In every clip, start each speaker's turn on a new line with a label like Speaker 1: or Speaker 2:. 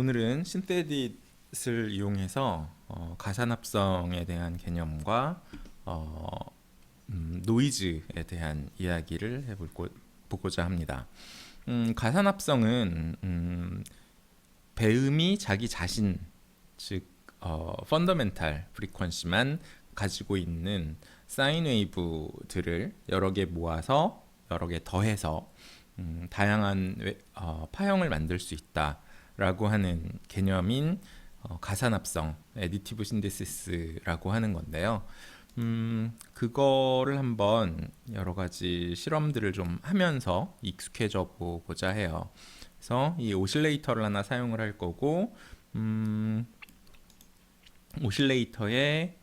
Speaker 1: 오늘은 신테딧을 이용해서 어, 가산합성에 대한 개념과 어, 음, 노이즈에 대한 이야기를 해볼 보고자 합니다. 음, 가산합성은 음, 배음이 자기 자신 즉 어, 펀더멘탈 프리퀀시만 가지고 있는 사인 웨이브들을 여러 개 모아서 여러 개 더해서 음, 다양한 웨- 어, 파형을 만들 수 있다 라고 하는 개념인 어, 가산합성 에디티브 신데시스라고 하는 건데요. 음, 그거를 한번 여러 가지 실험들을 좀 하면서 익숙해져 보고자 해요. 그래서 이 오실레이터를 하나 사용을 할 거고, 음, 오실레이터의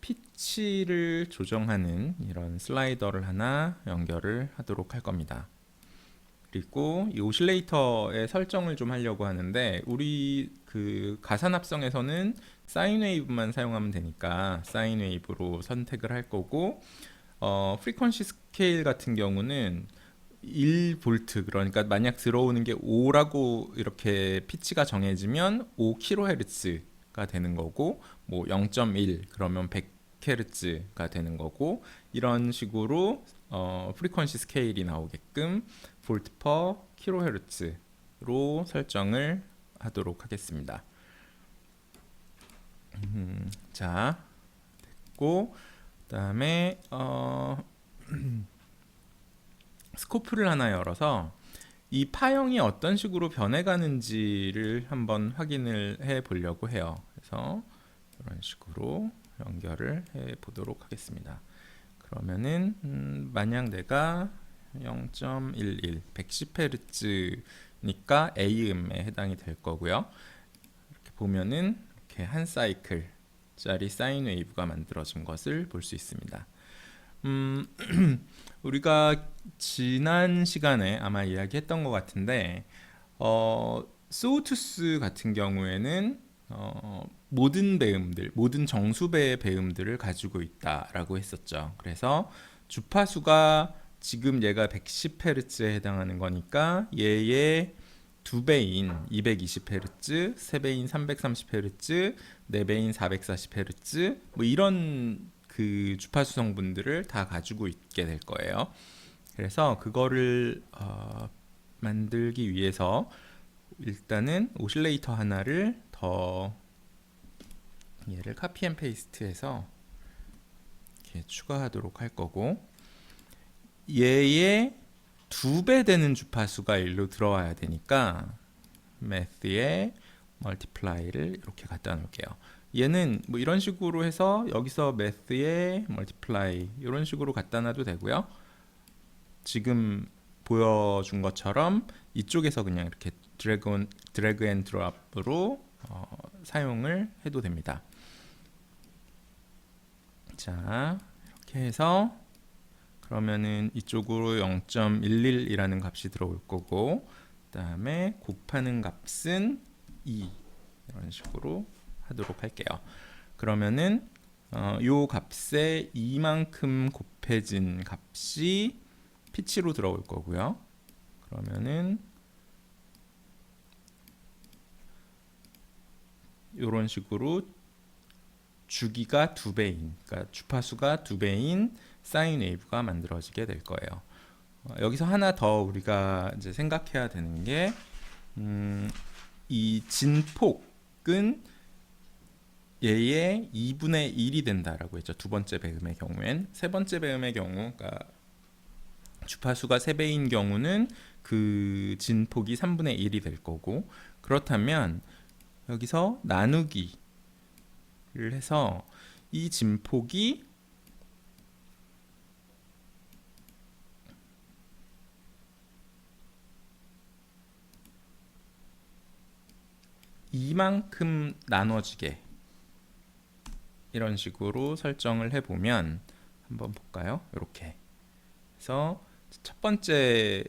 Speaker 1: 피치를 조정하는 이런 슬라이더를 하나 연결을 하도록 할 겁니다. 그리고 이 오실레이터의 설정을 좀 하려고 하는데 우리 그 가산 합성에서는 사인 웨이브만 사용하면 되니까 사인 웨이브로 선택을 할 거고 어 프리퀀시 스케일 같은 경우는 1볼트 그러니까 만약 들어오는 게 5라고 이렇게 피치가 정해지면 5kHz가 되는 거고 뭐 0.1 그러면 100Hz가 되는 거고 이런 식으로 어 프리퀀시 스케일이 나오게끔 볼트 퍼 킬로헤르츠로 설정을 하도록 하겠습니다. 음, 자 됐고 그다음에 어 스코프를 하나 열어서 이 파형이 어떤 식으로 변해가는지를 한번 확인을 해 보려고 해요. 그래서 이런 식으로 연결을 해 보도록 하겠습니다. 그러면은 음, 만약 내가 0.11 110Hz니까 A음에 해당이 될 거고요. 이렇게 보면은 이렇게 한 사이클 짜리 사인 웨이브가 만들어진 것을 볼 수 있습니다. 음, 우리가 지난 시간에 아마 이야기했던 것 같은데 어, 소우투스 같은 경우에는 어, 모든 배음들, 모든 정수배의 배음들을 가지고 있다라고 했었죠. 그래서 주파수가 지금 얘가 110Hz에 해당하는 거니까 얘의 두 배인 220Hz, 세 배인 330Hz, 네 배인 440Hz 뭐 이런 그 주파수 성분들을 다 가지고 있게 될 거예요. 그래서 그거를 어, 만들기 위해서 일단은 오실레이터 하나를 더 얘를 카피 앤 페이스트해서 이렇게 추가하도록 할 거고 얘의 두 배 되는 주파수가 일로 들어와야 되니까 매스에 멀티플라이를 이렇게 갖다 놓을게요. 얘는 뭐 이런 식으로 해서 여기서 매스에 멀티플라이 이런 식으로 갖다 놔도 되고요. 지금 보여준 것처럼 이쪽에서 그냥 이렇게 드래그 온, 드래그 앤 드롭으로 어, 사용을 해도 됩니다. 자 이렇게 해서 그러면은 이쪽으로 0.11이라는 값이 들어올 거고 그다음에 곱하는 값은 2 이런 식으로 하도록 할게요. 그러면은 어, 요 값에 2만큼 곱해진 값이 피치로 들어올 거고요. 그러면은 이런 식으로 주기가 두 배인, 그러니까 주파수가 두 배인 사인 웨이브가 만들어지게 될 거예요. 어, 여기서 하나 더 우리가 이제 생각해야 되는 게, 음, 이 진폭은 얘의 2분의 1이 된다라고 했죠. 두 번째 배음의 경우엔. 세 번째 배음의 경우, 그러니까 주파수가 3배인 경우는 그 진폭이 3분의 1이 될 거고, 그렇다면 여기서 나누기를 해서 이 진폭이 이만큼 나눠지게 이런 식으로 설정을 해보면 한번 볼까요? 이렇게 그래서 첫 번째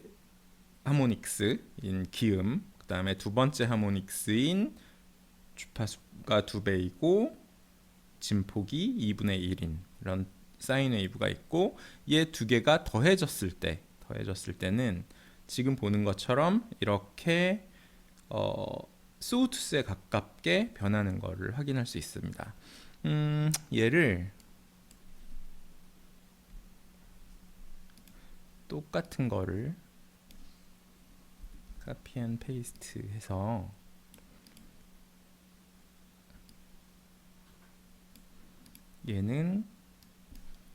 Speaker 1: 하모닉스인 기음 그 다음에 두 번째 하모닉스인 주파수가 두 배이고 진폭이 2분의 1인 이런 사인 웨이브가 있고 얘 두 개가 더해졌을 때 더해졌을 때는 지금 보는 것처럼 이렇게 어 소우투스에 가깝게 변하는 것을 확인할 수 있습니다. 음, 얘를 똑같은 거를 카피 앤 페이스트 해서 얘는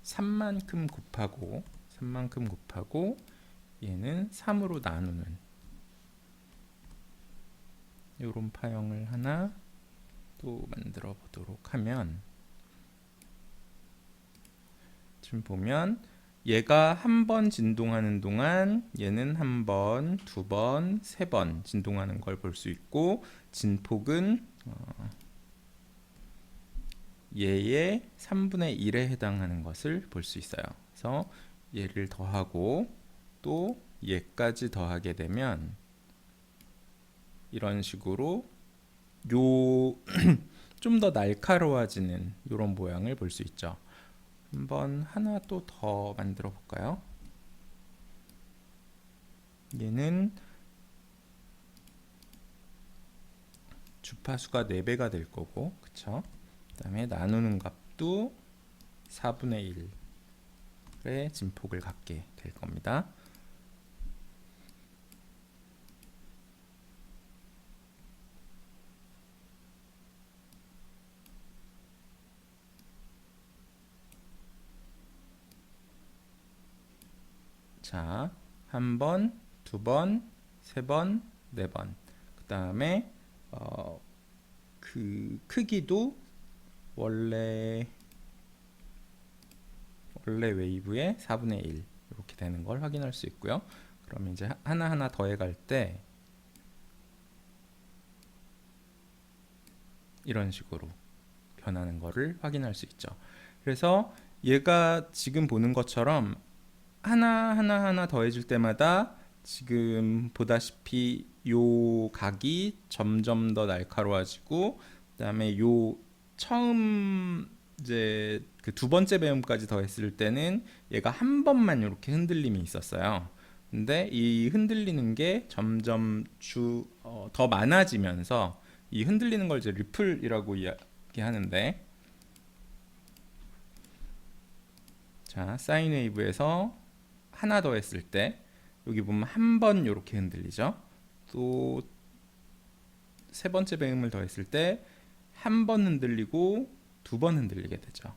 Speaker 1: 3만큼 곱하고 3만큼 곱하고 얘는 3으로 나누는 이런 파형을 하나 또 만들어 보도록 하면 지금 보면 얘가 한 번 진동하는 동안 얘는 한 번, 두 번, 세 번 진동하는 걸 볼 수 있고 진폭은 어, 얘의 3분의 1에 해당하는 것을 볼 수 있어요. 그래서 얘를 더하고 또 얘까지 더하게 되면 이런 식으로 요 좀 더 날카로워지는 이런 모양을 볼 수 있죠. 한번 하나 또 더 만들어 볼까요? 얘는 주파수가 4배가 될 거고 그쵸? 그 다음에 나누는 값도 4분의 1의 진폭을 갖게 될 겁니다. 자, 한 번, 두 번, 세 번, 네 번. 그 다음에 어, 그 크기도 원래 원래 웨이브의 4분의 1 이렇게 되는 걸 확인할 수 있고요. 그럼 이제 하나 하나 더해갈 때 이런 식으로 변하는 거를 확인할 수 있죠. 그래서 얘가 지금 보는 것처럼 하나 하나 하나 더해질 때마다 지금 보다시피 요 각이 점점 더 날카로워지고 그다음에 요 처음 이제 그 두 번째 배움까지 더했을 때는 얘가 한 번만 이렇게 흔들림이 있었어요. 근데 이 흔들리는 게 점점 주더 많아지면서 이 흔들리는 걸 이제 리플이라고 이야기하는데 자 사인 웨이브에서 하나 더 했을 때 여기 보면 한 번 이렇게 흔들리죠. 또 세 번째 배음을 더했을 때 한 번 흔들리고 두 번 흔들리게 되죠.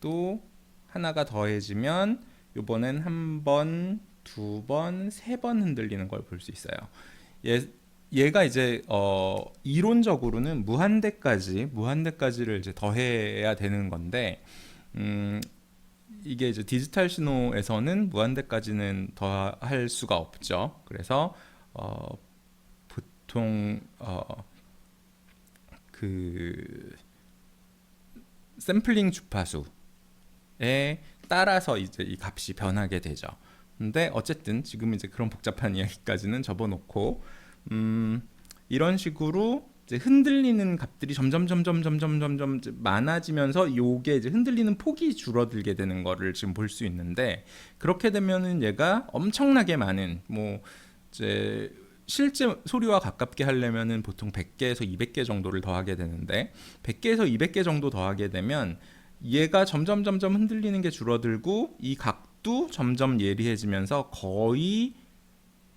Speaker 1: 또 하나가 더해지면 이번엔 한 번, 두 번, 세 번 흔들리는 걸 볼 수 있어요. 얘, 얘가 이제 어, 이론적으로는 무한대까지 무한대까지를 이제 더해야 되는 건데 음, 이게 이제 디지털 신호에서는 무한대까지는 더할 수가 없죠. 그래서 어, 보통 어, 그 샘플링 주파수에 따라서 이제 이 값이 변하게 되죠. 근데 어쨌든 지금 이제 그런 복잡한 이야기까지는 접어놓고 음, 이런 식으로 이제 흔들리는 값들이 점점 점점 점점 점점 많아지면서 요게 이제 흔들리는 폭이 줄어들게 되는 거를 지금 볼 수 있는데 그렇게 되면은 얘가 엄청나게 많은 뭐 이제 실제 소리와 가깝게 하려면은 보통 100개에서 200개 정도를 더하게 되는데 100개에서 200개 정도 더하게 되면 얘가 점점 점점 흔들리는 게 줄어들고 이 각도 점점 예리해지면서 거의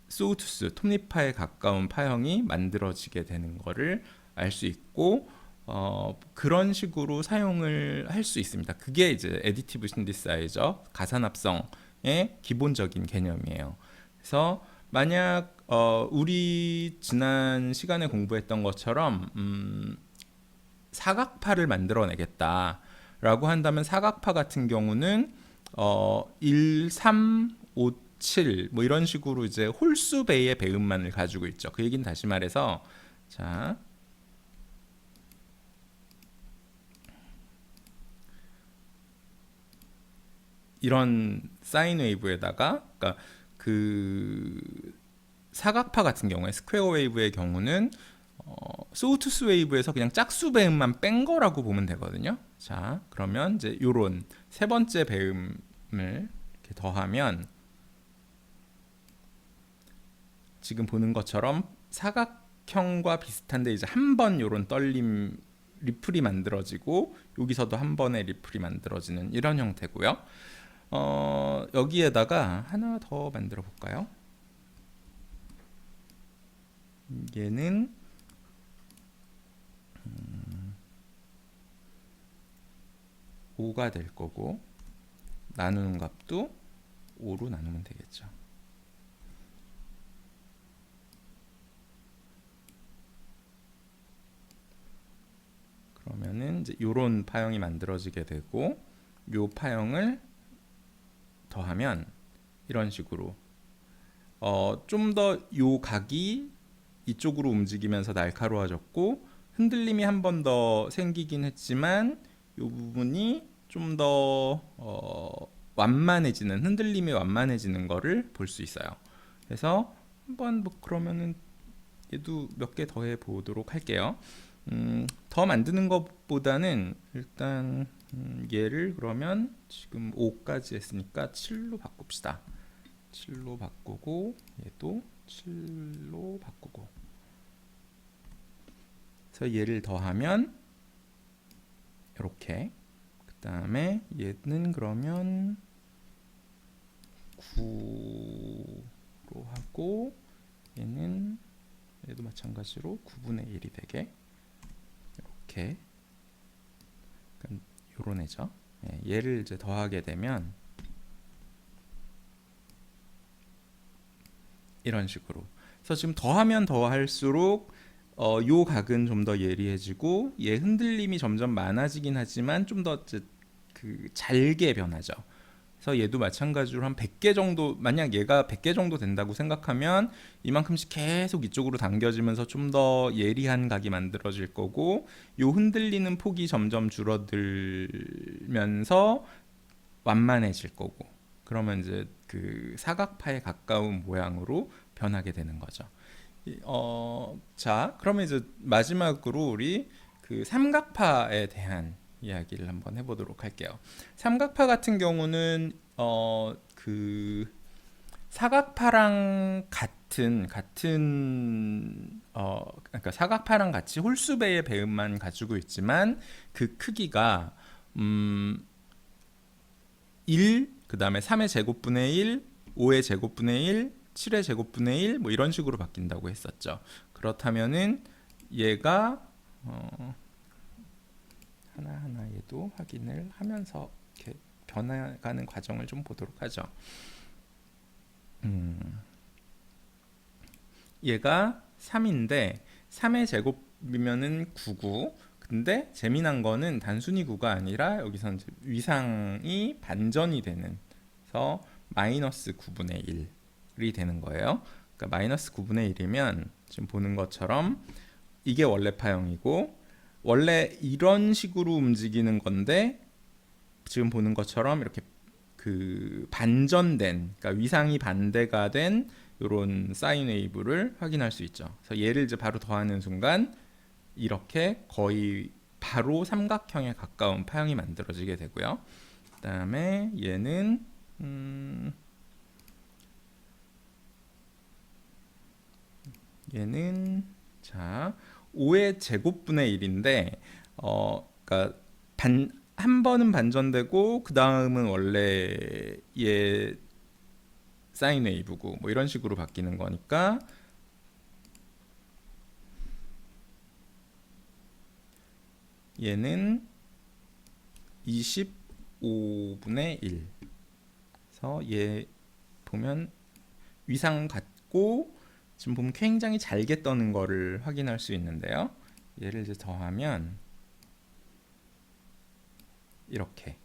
Speaker 1: 소우투스 톱니파에 가까운 파형이 만들어지게 되는 것을 알수 있고 어, 그런 식으로 사용을 할 수 있습니다. 그게 이제 에디티브 신디사이저 가산합성의 기본적인 개념이에요. 그래서 만약 어, 우리 지난 시간에 공부했던 것처럼 음, 사각파를 만들어내겠다라고 한다면 사각파 같은 경우는 어, 1, 3, 5 7, 뭐 이런 식으로 이제 홀수 배의 배음만을 가지고 있죠. 그 얘기는 다시 말해서 자 이런 사인 웨이브에다가 그러니까 그 사각파 같은 경우에 스퀘어 웨이브의 경우는 어, 소우투스 웨이브에서 그냥 짝수 배음만 뺀 거라고 보면 되거든요. 자, 그러면 이제 요런 세 번째 배음을 이렇게 더하면 지금 보는 것처럼 사각 삼각형과 비슷한데 이제 한 번 요런 떨림 리플이 만들어지고 여기서도 한 번의 리플이 만들어지는 이런 형태고요. 어, 여기에다가 하나 더 만들어 볼까요? 얘는 음, 5가 될 거고 나누는 값도 5로 나누면 되겠죠. 그러면은 이제 요런 파형이 만들어지게 되고 요 파형을 더하면 이런 식으로 어, 좀 더 요 각이 이쪽으로 움직이면서 날카로워졌고 흔들림이 한 번 더 생기긴 했지만 요 부분이 좀더 어, 완만해지는 흔들림이 완만해지는 거를 볼 수 있어요. 그래서 한번 뭐 그러면은 얘도 몇 개 더 해 보도록 할게요. 음, 더 만드는 것보다는 일단 음, 얘를 그러면 지금 5까지 했으니까 7로 바꿉시다. 7로 바꾸고 얘도 7로 바꾸고. 그래서 얘를 더하면 이렇게. 그 다음에 얘는 그러면 9로 하고 얘는 얘도 마찬가지로 9분의 1이 되게 이렇게 요런 애죠. 예, 얘를 이제 더하게 되면 이런 식으로. 그래서 지금 더하면 더할수록 어, 요 각은 좀 더 예리해지고 얘 흔들림이 점점 많아지긴 하지만 좀 더 그 잘게 변하죠. 그래서 얘도 마찬가지로 한 100개 정도 만약 얘가 100개 정도 된다고 생각하면 이만큼씩 계속 이쪽으로 당겨지면서 좀 더 예리한 각이 만들어질 거고 요 흔들리는 폭이 점점 줄어들면서 완만해질 거고 그러면 이제 그 사각파에 가까운 모양으로 변하게 되는 거죠. 이- 어, 자, 그러면 이제 마지막으로 우리 그 삼각파에 대한 이야기를 한번 해보도록 할게요. 삼각파 같은 경우는 어, 그 사각파랑 같은 같은 어 그러니까 사각파랑 같이 홀수배의 배음만 가지고 있지만 그 크기가 음 1, 그다음에 3의 제곱분의 1, 5의 제곱분의 1, 7의 제곱분의 1, 뭐 이런 식으로 바뀐다고 했었죠. 그렇다면은 얘가 어 하나하나 얘도 확인을 하면서 이렇게 변해가는 과정을 좀 보도록 하죠. 음, 얘가 3인데 3의 제곱이면은 9구. 근데 재미난 거는 단순히 9가 아니라 여기서 이제 위상이 반전이 되는 그래서 마이너스 9분의 1이 되는 거예요. 그러니까 마이너스 9분의 1이면 지금 보는 것처럼 이게 원래 파형이고 원래 이런 식으로 움직이는 건데 지금 보는 것처럼 이렇게 그 반전된 그러니까 위상이 반대가 된 이런 사인 웨이브를 확인할 수 있죠. 그래서 얘를 이제 바로 더하는 순간 이렇게 거의 바로 삼각형에 가까운 파형이 만들어지게 되고요. 그다음에 얘는 음 얘는 자 5의 제곱분의 1인데 어 그러니까 반 한 번은 반전되고 그 다음은 원래 얘 사인 웨이브고 뭐 이런 식으로 바뀌는 거니까 얘는 25분의 1. 그래서 얘 보면 위상 같고 지금 보면 굉장히 잘게 떠는 거를 확인할 수 있는데요. 얘를 이제 더하면 이렇게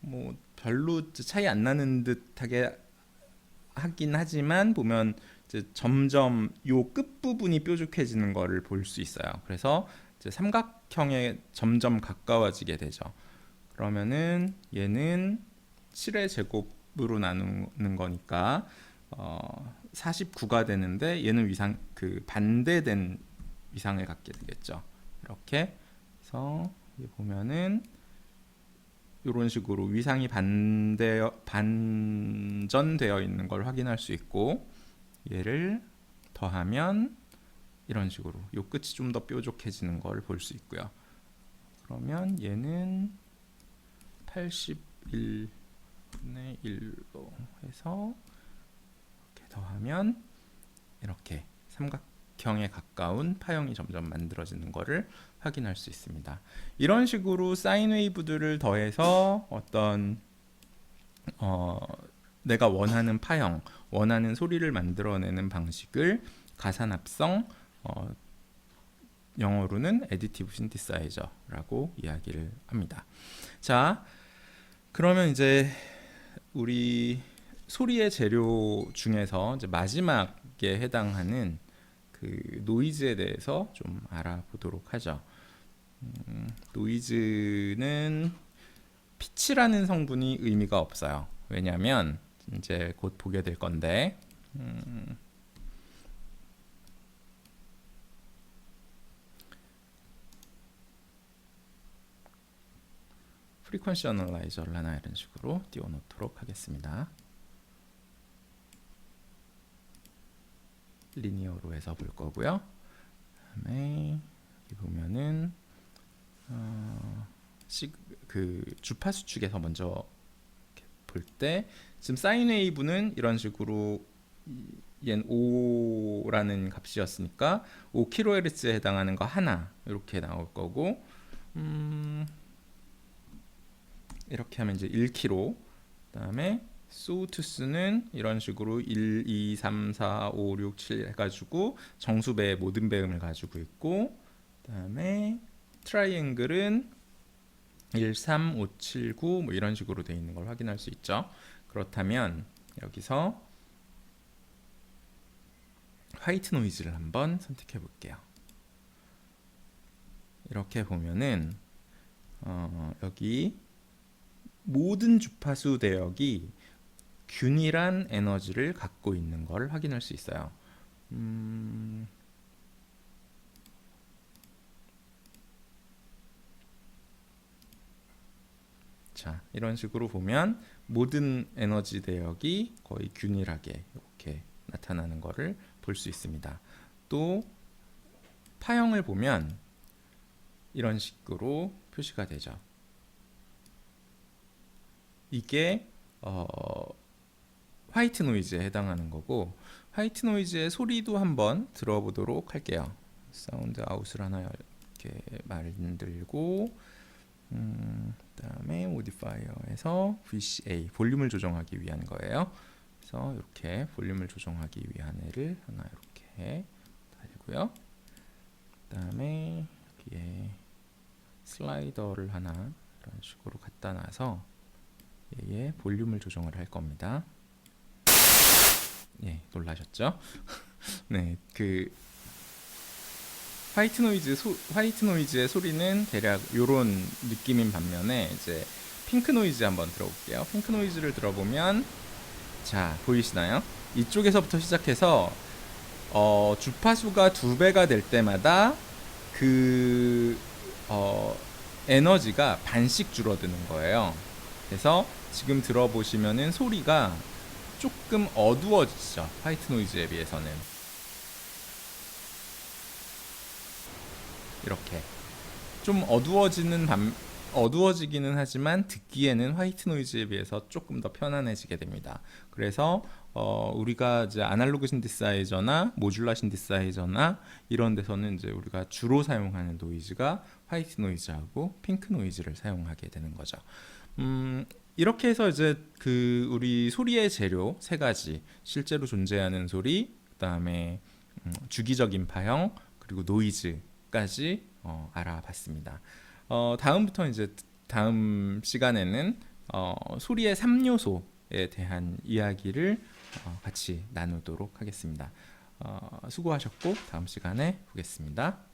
Speaker 1: 뭐 별로 차이 안 나는 듯하게 하긴 하지만 보면 점점 요끝 부분이 뾰족해지는 거를 볼 수 있어요. 그래서 삼각형에 점점 가까워지게 되죠. 그러면은 얘는 7의 제곱으로 나누는 거니까 어 49가 되는데 얘는 위상 그 반대된 위상을 갖게 되겠죠. 이렇게 해서 보면은 이런 식으로 위상이 반대 반전되어 있는 걸 확인할 수 있고 얘를 더하면 이런 식으로 요 끝이 좀 더 뾰족해지는 걸 볼 수 있고요. 그러면 얘는 81분의 1로 해서 더하면 이렇게 삼각형에 가까운 파형이 점점 만들어지는 것을 확인할 수 있습니다. 이런 식으로 사인 웨이브들을 더해서 어떤 어, 내가 원하는 파형, 원하는 소리를 만들어내는 방식을 가산합성 어, 영어로는 애디티브 신디사이저라고 이야기를 합니다. 자, 그러면 이제 우리 소리의 재료 중에서 이제 마지막에 해당하는 그 노이즈에 대해서 좀 알아보도록 하죠. 음, 노이즈는 피치라는 성분이 의미가 없어요. 왜냐하면 이제 곧 보게 될 건데 음, 프리퀀시 어널라이저를 하나 이런 식으로 띄워놓도록 하겠습니다. 리니어로 해서 볼 거고요. 그다음에 여기 보면은 어, 시, 그 주파수 축에서 먼저 볼 때 지금 사인 웨이브는 이런 식으로 얜 5라는 값이었으니까 5kHz에 해당하는 거 하나 이렇게 나올 거고 음, 이렇게 하면 이제 1kg 그다음에 소투스는 이런 식으로 1, 2, 3, 4, 5, 6, 7 해가지고 정수배의 모든 배음을 가지고 있고 그 다음에 트라이앵글은 1, 3, 5, 7, 9 뭐 이런 식으로 되어 있는 걸 확인할 수 있죠. 그렇다면 여기서 화이트 노이즈를 한번 선택해 볼게요. 이렇게 보면은 어, 여기 모든 주파수 대역이 균일한 에너지를 갖고 있는 걸 확인할 수 있어요. 음... 자, 이런 식으로 보면 모든 에너지 대역이 거의 균일하게 이렇게 나타나는 것을 볼 수 있습니다. 또 파형을 보면 이런 식으로 표시가 되죠. 이게 어, 화이트 노이즈에 해당하는 거고 화이트 노이즈의 소리도 한번 들어보도록 할게요. 사운드 아웃을 하나 이렇게 만들고 음, 그다음에 모디파이어에서 VCA 볼륨을 조정하기 위한 거예요. 그래서 이렇게 볼륨을 조정하기 위한 애를 하나 이렇게 달고요. 그다음에 여기에 슬라이더를 하나 이런 식으로 갖다 놔서 얘의 볼륨을 조정을 할 겁니다. 예, 놀라셨죠? 네, 그 화이트 노이즈 소, 화이트 노이즈의 소리는 대략 이런 느낌인 반면에 이제 핑크 노이즈 한번 들어볼게요. 핑크 노이즈를 들어보면 자 보이시나요? 이쪽에서부터 시작해서 어, 주파수가 두 배가 될 때마다 그 어, 에너지가 반씩 줄어드는 거예요. 그래서 지금 들어보시면은 소리가 조금 어두워지죠. 화이트 노이즈에 비해서는. 이렇게 좀 어두워지는 밤 어두워지기는 하지만 듣기에는 화이트 노이즈에 비해서 조금 더 편안해지게 됩니다. 그래서 어, 우리가 이제 아날로그 신디사이저나 모듈라 신디사이저나 이런 데서는 이제 우리가 주로 사용하는 노이즈가 화이트 노이즈하고 핑크 노이즈를 사용하게 되는 거죠. 음, 이렇게 해서 이제 그 우리 소리의 재료 세 가지 실제로 존재하는 소리, 그다음에 음, 주기적인 파형 그리고 노이즈까지 어, 알아봤습니다. 어, 다음부터 이제 다음 시간에는 어, 소리의 3요소에 대한 이야기를 어, 같이 나누도록 하겠습니다. 어, 수고하셨고 다음 시간에 보겠습니다.